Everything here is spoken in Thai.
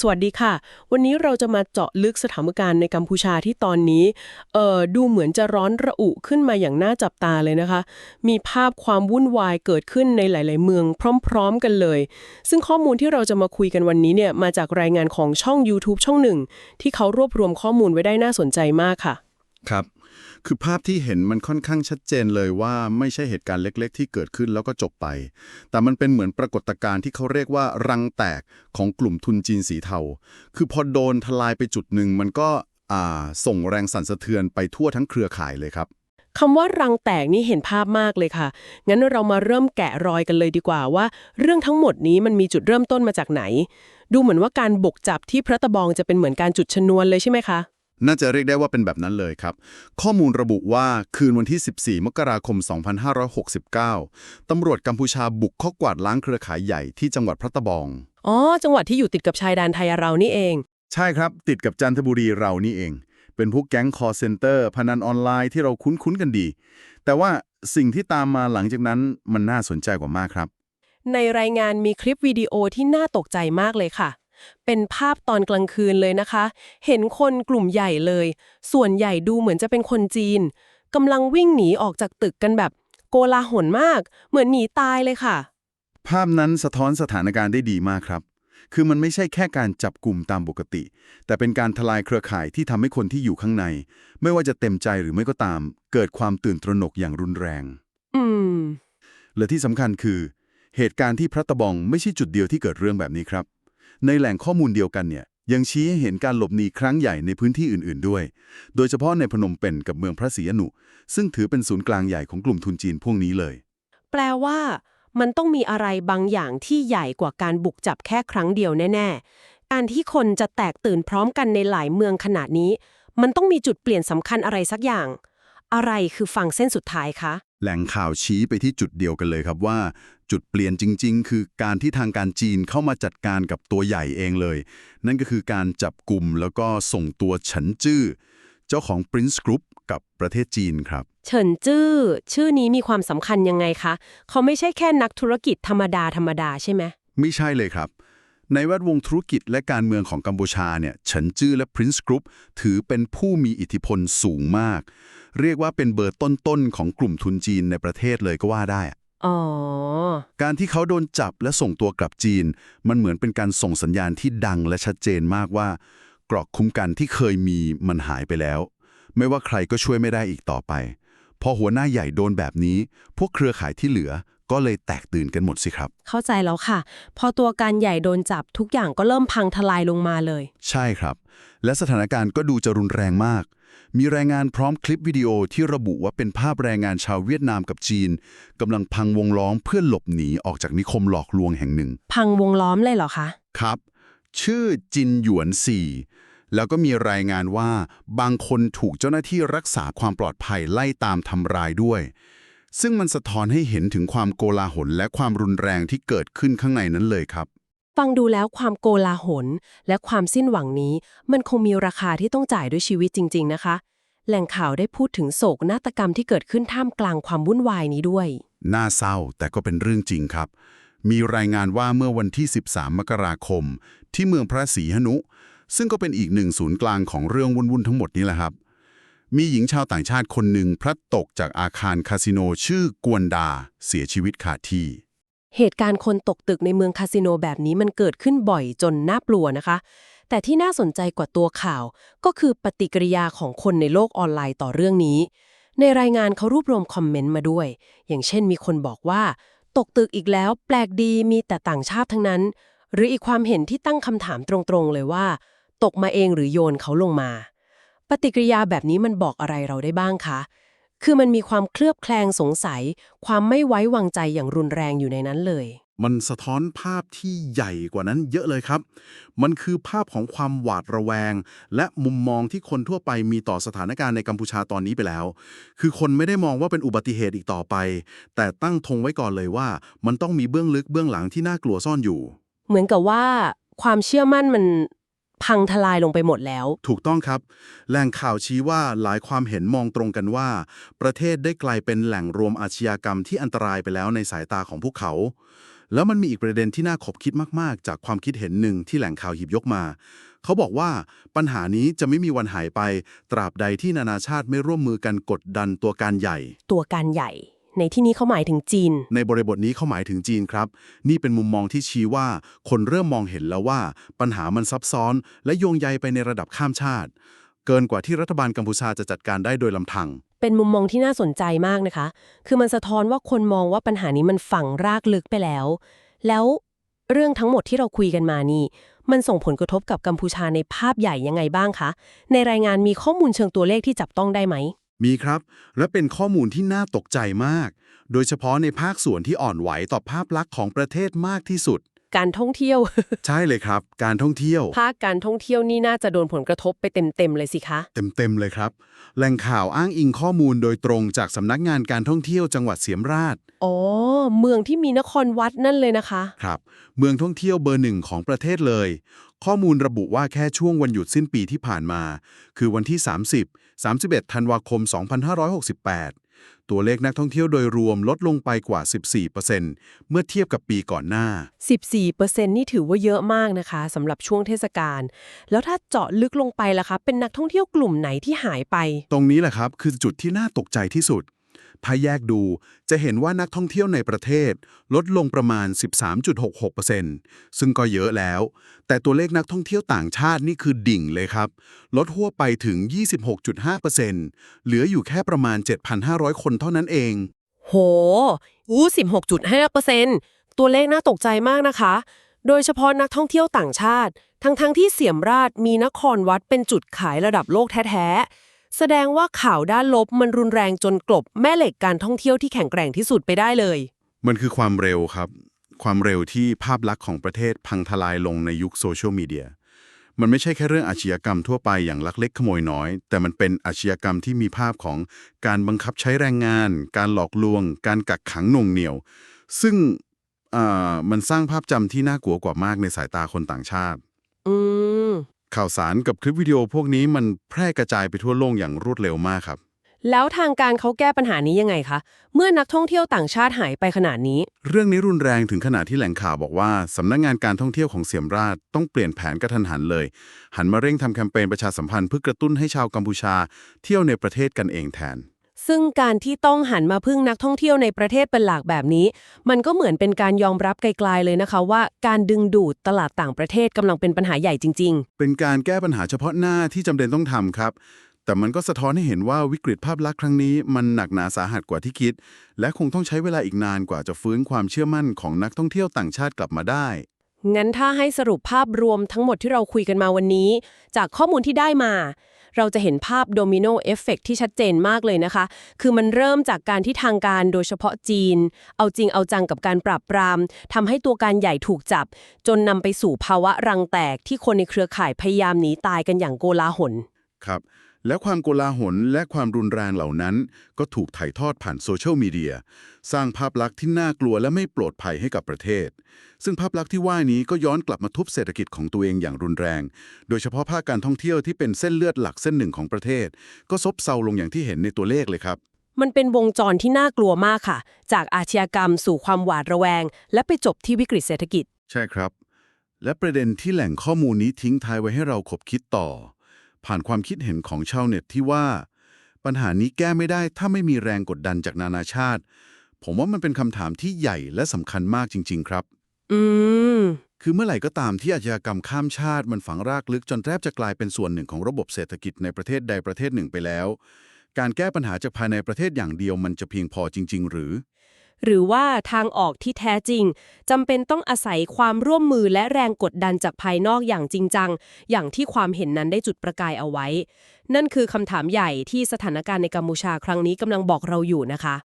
สวัสดีค่ะ วันนี้เราจะมาเจาะลึกสถานการณ์ในกัมพูชาที่ตอนนี้เอ่อดูเหมือนจะร้อนระอุขึ้นมาอย่างน่าจับตาเลยนะคะ มีภาพความวุ่นวายเกิดขึ้นในหลาย ๆ เมืองพร้อม ๆ กันเลย ซึ่งข้อมูลที่เราจะมาคุยกันวันนี้เนี่ยมาจากรายงานของช่อง YouTube ช่องหนึ่ง ที่เขารวบรวมข้อมูลไว้ได้น่าสนใจมากค่ะ ครับ คือภาพที่เห็นมันค่อนข้างชัดเจนเลยว่าไม่ใช่เหตุการณ์เล็ก ๆ ที่เกิดขึ้นแล้วก็จบไป แต่มันเป็นเหมือนปรากฏการณ์ที่เขาเรียกว่ารังแตกของกลุ่มทุนจีนสีเทา คือพอโดนทลายไปจุดหนึ่งมันก็ส่งแรงสั่นสะเทือนไปทั่วทั้งเครือข่ายเลยครับคำว่ารังแตกนี่เห็นภาพมากเลยค่ะ งั้นเรามาเริ่มแกะรอยกันเลยดีกว่าว่า เรื่องทั้งหมดนี้มันมีจุดเริ่มต้นมาจากไหน ดูเหมือนว่าการบุกจับที่พระตะบองจะเป็นเหมือนการจุดชนวนเลยใช่ไหมคะ น่าจะเรียกได้ว่าเป็นแบบนั้นเลยครับ ข้อมูลระบุว่าคืนวันที่ 14 มกราคม 2569 ตำรวจกัมพูชาบุกเข้ากวาดล้างเครือข่ายใหญ่ที่จังหวัดพระตะบอง อ๋อ จังหวัดที่อยู่ติดกับชายแดนไทยเรานี่เอง ใช่ครับ ติดกับจันทบุรีเรานี่เอง เป็นพวกแก๊งคอร์เซนเตอร์ พนันออนไลน์ที่เราคุ้นๆกันดี แต่ว่าสิ่งที่ตามมาหลังจากนั้นมันน่าสนใจกว่ามากครับ ในรายงานมีคลิปวิดีโอที่น่าตกใจมากเลยค่ะ เป็นภาพตอนกลางคืนเลยนะคะ เห็นคนกลุ่มใหญ่เลย ส่วนใหญ่ดูเหมือนจะเป็นคนจีนกำลังวิ่งหนีออกจากตึกกันแบบโกลาหลมาก เหมือนหนีตายเลยค่ะ ภาพนั้นสะท้อนสถานการณ์ได้ดีมากครับ คือมันไม่ใช่แค่การจับกลุ่มตามปกติ แต่เป็นการทลายเครือข่ายที่ทำให้คนที่อยู่ข้างใน ไม่ว่าจะเต็มใจหรือไม่ก็ตาม เกิดความตื่นตระหนกอย่างรุนแรง อืม และที่สำคัญคือ เหตุการณ์ที่พระตะบองไม่ใช่จุดเดียวที่เกิดเรื่องแบบนี้ครับ ในแหล่งข้อมูลเดียวกันเนี่ยยังชี้ให้เห็นการหลบหนีครั้งใหญ่ในพื้นที่อื่น ๆ ด้วย โดยเฉพาะในพนมเปญกับเมืองพระศรีอนุ ซึ่งถือเป็นศูนย์กลางใหญ่ของกลุ่มทุนจีนพวกนี้เลย แปลว่ามันต้องมีอะไรบางอย่างที่ใหญ่กว่าการบุกจับแค่ครั้งเดียวแน่ ๆ การที่คนจะแตกตื่นพร้อมกันในหลายเมืองขนาดนี้ มันต้องมีจุดเปลี่ยนสำคัญอะไรสักอย่าง อะไรคือฝั่งเส้นสุดท้ายคะ แหล่งข่าวชี้ไปที่จุดเดียวกันเลยครับว่า จุดเปลี่ยนจริง ๆ คือการที่ทางการจีนเข้ามาจัดการกับตัวใหญ่เองเลย นั่นก็คือการจับกลุ่มแล้วก็ส่งตัวเฉินจื้อเจ้าของ Prince Group กับประเทศจีนครับ เฉินจื้อ ชื่อนี้มีความสำคัญยังไงคะ เขาไม่ใช่แค่นักธุรกิจธรรมดาธรรมดาใช่ไหมไม่ใช่เลยครับ ในแวดวงธุรกิจและการเมืองของกัมพูชาเนี่ยเฉินจื้อและ Prince Group ถือเป็นผู้มีอิทธิพลสูงมาก เรียกว่าเป็นเบอร์ต้นๆของกลุ่มทุนจีนในประเทศเลยก็ว่าได้อ๋อ การที่เขาโดนจับและส่งตัวกลับจีน มันเหมือนเป็นการส่งสัญญาณที่ดังและชัดเจนมากว่ากรอกคุ้มกันที่เคยมีมันหายไปแล้ว ไม่ว่าใครก็ช่วยไม่ได้อีกต่อไป พอหัวหน้าใหญ่โดนแบบนี้ พวกเครือข่ายที่เหลือก็เลยแตกตื่นกันหมดสิครับ เข้าใจแล้วค่ะ พอตัวการใหญ่โดนจับทุกอย่างก็เริ่มพังทลายลงมาเลย ใช่ครับ และสถานการณ์ก็ดูจะรุนแรงมาก มีรายงานพร้อมคลิปวิดีโอที่ระบุว่าเป็นภาพแรงงานชาวเวียดนามกับจีนกำลังพังวงล้อมเพื่อหลบหนีออกจากนิคมหลอกลวงแห่งหนึ่ง พังวงล้อมเลยเหรอคะ ครับ ชื่อจินหยวนสี่แล้วก็มีรายงานว่าบางคนถูกเจ้าหน้าที่รักษาความปลอดภัยไล่ตามทำร้ายด้วย ซึ่งมันสะท้อนให้เห็นถึงความโกลาหลและความรุนแรงที่เกิดขึ้นข้างในนั้นเลยครับ ฟังดูแล้วความโกลาหล และความสิ้นหวังนี้ มันคงมีราคาที่ต้องจ่ายด้วยชีวิตจริง ๆ นะคะ แหล่งข่าวได้พูดถึงโศกนาฏกรรมที่เกิดขึ้นท่ามกลางความวุ่นวายนี้ด้วย น่าเศร้าแต่ก็เป็นเรื่องจริงครับ มีรายงานว่าเมื่อวันที่ 13 มกราคม ที่เมืองพระศรีหนุ ซึ่งก็เป็นอีกหนึ่งศูนย์กลางของเรื่องวุ่นๆทั้งหมดนี้แหละครับ มีหญิงชาวต่างชาติคนหนึ่งพลัดตกจากอาคารคาสิโนชื่อกวนดา เสียชีวิตขาดที่ เหตุการณ์คนตกตึกในเมืองคาสิโนแบบนี้มันเกิดขึ้นบ่อยจนน่ากลัวนะคะ แต่ที่น่าสนใจกว่าตัวข่าวก็คือปฏิกิริยาของคนในโลกออนไลน์ต่อเรื่องนี้ ในรายงานเขารวบรวมคอมเมนต์มาด้วย อย่างเช่นมีคนบอกว่า ตกตึกอีกแล้วแปลกดีมีแต่ต่างชาติทั้งนั้น หรืออีกความเห็นที่ตั้งคำถามตรงๆเลยว่า ตกมาเองหรือโยนเขาลงมา ปฏิกิริยาแบบนี้มันบอกอะไรเราได้บ้างคะ คือมันมีความเคลือบแคลงสงสัย ความไม่ไว้วางใจอย่างรุนแรงอยู่ในนั้นเลย มันสะท้อนภาพที่ใหญ่กว่านั้นเยอะเลยครับ มันคือภาพของความหวาดระแวง และมุมมองที่คนทั่วไปมีต่อสถานการณ์ในกัมพูชาตอนนี้ไปแล้ว คือคนไม่ได้มองว่าเป็นอุบัติเหตุอีกต่อไป แต่ตั้งธงไว้ก่อนเลยว่า มันต้องมีเบื้องลึกเบื้องหลังที่น่ากลัวซ่อนอยู่ เหมือนกับว่า ความเชื่อมั่นมัน พังทลายลงไปหมดแล้ว ถูกต้องครับ แหล่งข่าวชี้ว่าหลายความเห็นมองตรงกันว่า ประเทศได้กลายเป็นแหล่งรวมอาชญากรรมที่อันตรายไปแล้วในสายตาของพวกเขา แล้วมันมีอีกประเด็นที่น่าขบคิดมาก ๆ จากความคิดเห็นหนึ่งที่แหล่งข่าวหยิบยกมา เขาบอกว่าปัญหานี้จะไม่มีวันหายไป ตราบใดที่นานาชาติไม่ร่วมมือกันกดดันตัวการใหญ่ ตัวการใหญ่ ในที่นี้เขาหมายถึงจีน ในบริบทนี้เขาหมายถึงจีนครับ นี่เป็นมุมมองที่ชี้ว่า คนเริ่มมองเห็นแล้วว่า ปัญหามันซับซ้อน และโยงใยไปในระดับข้ามชาติ เกินกว่าที่รัฐบาลกัมพูชาจะจัดการได้โดยลำพัง เป็นมุมมองที่น่าสนใจมากนะคะ คือมันสะท้อนว่าคนมองว่าปัญหานี้มันฝังรากลึกไปแล้ว แล้วเรื่องทั้งหมดที่เราคุยกันมานี่ มันส่งผลกระทบกับกัมพูชาในภาพใหญ่ยังไงบ้างคะ ในรายงานมีข้อมูลเชิงตัวเลขที่จับต้องได้ไหม มีครับ และเป็นข้อมูลที่น่าตกใจมาก โดยเฉพาะในภาคส่วนที่อ่อนไหวต่อภาพลักษณ์ของประเทศมากที่สุด การท่องเที่ยว ใช่เลยครับ การท่องเที่ยว ภาคการท่องเที่ยวนี่น่าจะโดนผลกระทบไปเต็มๆเลยสิคะ เต็มๆเลยครับ แหล่งข่าวอ้างอิงข้อมูลโดยตรงจากสำนักงานการท่องเที่ยวจังหวัดเสียมราช อ๋อ เมืองที่มีนครวัดนั่นเลยนะคะ ครับ เมืองท่องเที่ยวเบอร์หนึ่งของประเทศเลย ข้อมูลระบุว่าแค่ช่วงวันหยุดสิ้นปีที่ผ่านมา คือวันที่ 30 31 ธันวาคม 2568 ตัวเลขนักท่องเที่ยวโดยรวมลดลงไปกว่า 14%เมื่อเทียบกับปีก่อนหน้า 14%นี่ถือว่าเยอะมากนะคะสำหรับช่วงเทศกาล แล้วถ้าเจาะลึกลงไปล่ะคะ เป็นนักท่องเที่ยวกลุ่มไหนที่หายไป ตรงนี้แหละครับ คือจุดที่น่าตกใจที่สุด ถ้าแยกดูจะเห็นว่านักท่องเที่ยวในประเทศ ลดลงประมาณ 13.66%ซึ่งก็เยอะแล้ว แต่ตัวเลขนักท่องเที่ยวต่างชาตินี่คือดิ่งเลยครับ ลดหัวไปถึง 26.5%เหลืออยู่แค่ประมาณ 7,500 คนเท่านั้นเอง โหอู้16.5%ตัวเลขน่าตกใจมากนะคะ โดยเฉพาะนักท่องเที่ยวต่างชาติ ทั้งๆที่เสียมราชมีนครวัดเป็นจุดขายระดับโลกแท้ๆ แสดงว่าข่าวด้านลบมันรุนแรงจนกลบแม่เหล็กการท่องเที่ยวที่แข็งแกร่งที่สุดไปได้เลย มันคือความเร็วครับ ความเร็วที่ภาพลักษณ์ของประเทศพังทลายลงในยุคโซเชียลมีเดียมันไม่ใช่แค่เรื่องอาชญากรรมทั่วไปอย่างลักเล็กขโมยน้อย แต่มันเป็นอาชญากรรมที่มีภาพของการบังคับใช้แรงงาน การหลอกลวง การกักขังหน่วงเหนี่ยว ซึ่งมันสร้างภาพจำที่น่ากลัวกว่ามากในสายตาคนต่างชาติ อืม ข่าวสารกับคลิปวิดีโอพวกนี้มันแพร่กระจายไปทั่วโลกอย่างรวดเร็วมากครับ แล้วทางการเขาแก้ปัญหานี้ยังไงคะ เมื่อนักท่องเที่ยวต่างชาติหายไปขนาดนี้ เรื่องนี้รุนแรงถึงขนาดที่แหล่งข่าวบอกว่าสำนักงานการท่องเที่ยวของเสียมราชต้องเปลี่ยนแผนกระทันหันเลย หันมาเร่งทำแคมเปญประชาสัมพันธ์เพื่อกระตุ้นให้ชาวกัมพูชา เที่ยวในประเทศกันเองแทน ซึ่งการที่ต้องหันมาพึ่งนักท่องเที่ยวในประเทศเป็นหลักแบบนี้ มันก็เหมือนเป็นการยอมรับไกลๆเลยนะคะว่าการดึงดูดตลาดต่างประเทศกำลังเป็นปัญหาใหญ่จริงเป็นการแก้ปัญหาเฉพาะหน้าที่จำเป็นต้องทำครับ แต่มันก็สะท้อนให้เห็นว่าวิกฤตภาพลักษณ์ครั้งนี้มันหนักหนาสาหัสกว่าที่คิด และคงต้องใช้เวลาอีกนานกว่าจะฟื้นความเชื่อมั่นของนักท่องเที่ยวต่างชาติกลับมาได้ๆงั้นถ้าให้สรุปภาพรวมทั้งหมดที่เราคุยกันมาวันนี้ จากข้อมูลที่ได้มา เราจะเห็นภาพโดมิโนเอฟเฟกที่ชัดเจนมากเลยนะคะ คือมันเริ่มจากการที่ทางการโดยเฉพาะจีน เอาจริงเอาจังกับการปราบปรามทำให้ตัวการใหญ่ถูกจับ จนนำไปสู่ภาวะรังแตกที่คนในเครือข่ายพยายามหนีตายกันอย่างโกลาหลครับ และความโกลาหลและความรุนแรงเหล่านั้น ก็ถูกถ่ายทอดผ่านโซเชียลมีเดียสร้างภาพลักษณ์ที่น่ากลัวและไม่โปรดภัยให้กับประเทศ ซึ่งภาพลักษณ์ที่ว่านี้ก็ย้อนกลับมาทุบเศรษฐกิจของตัวเองอย่างรุนแรง โดยเฉพาะภาคการท่องเที่ยวที่เป็นเส้นเลือดหลักเส้นหนึ่งของประเทศ ก็ซบเซาลงอย่างที่เห็นในตัวเลขเลยครับมันเป็นวงจรที่น่ากลัวมากค่ะ จากอาชญากรรมสู่ความหวาดระแวง และไปจบที่วิกฤตเศรษฐกิจ ใช่ครับ และประเด็นที่แหล่งข้อมูลนี้ทิ้งท้ายไว้ให้เราขบคิดต่อ ผ่านความคิดเห็นของชาวเน็ตที่ว่า ปัญหานี้แก้ไม่ได้ถ้าไม่มีแรงกดดันจากนานาชาติ ผมว่ามันเป็นคำถามที่ใหญ่และสำคัญมากจริง ๆ ครับ อืม คือเมื่อไหร่ก็ตามที่อาชญากรรมข้ามชาติมันฝังรากลึกจนแทบจะกลายเป็นส่วนหนึ่งของระบบเศรษฐกิจในประเทศใดประเทศหนึ่งไปแล้ว การแก้ปัญหาจากภายในประเทศอย่างเดียวมันจะเพียงพอจริง ๆ หรือ หรือว่าทางออกที่แท้จริงจำเป็นต้องอาศัยความร่วมมือและแรงกดดันจากภายนอกอย่างจริงจัง อย่างที่ความเห็นนั้นได้จุดประกายเอาไว้ นั่นคือคำถามใหญ่ที่สถานการณ์ในกัมพูชาครั้งนี้กำลังบอกเราอยู่นะคะ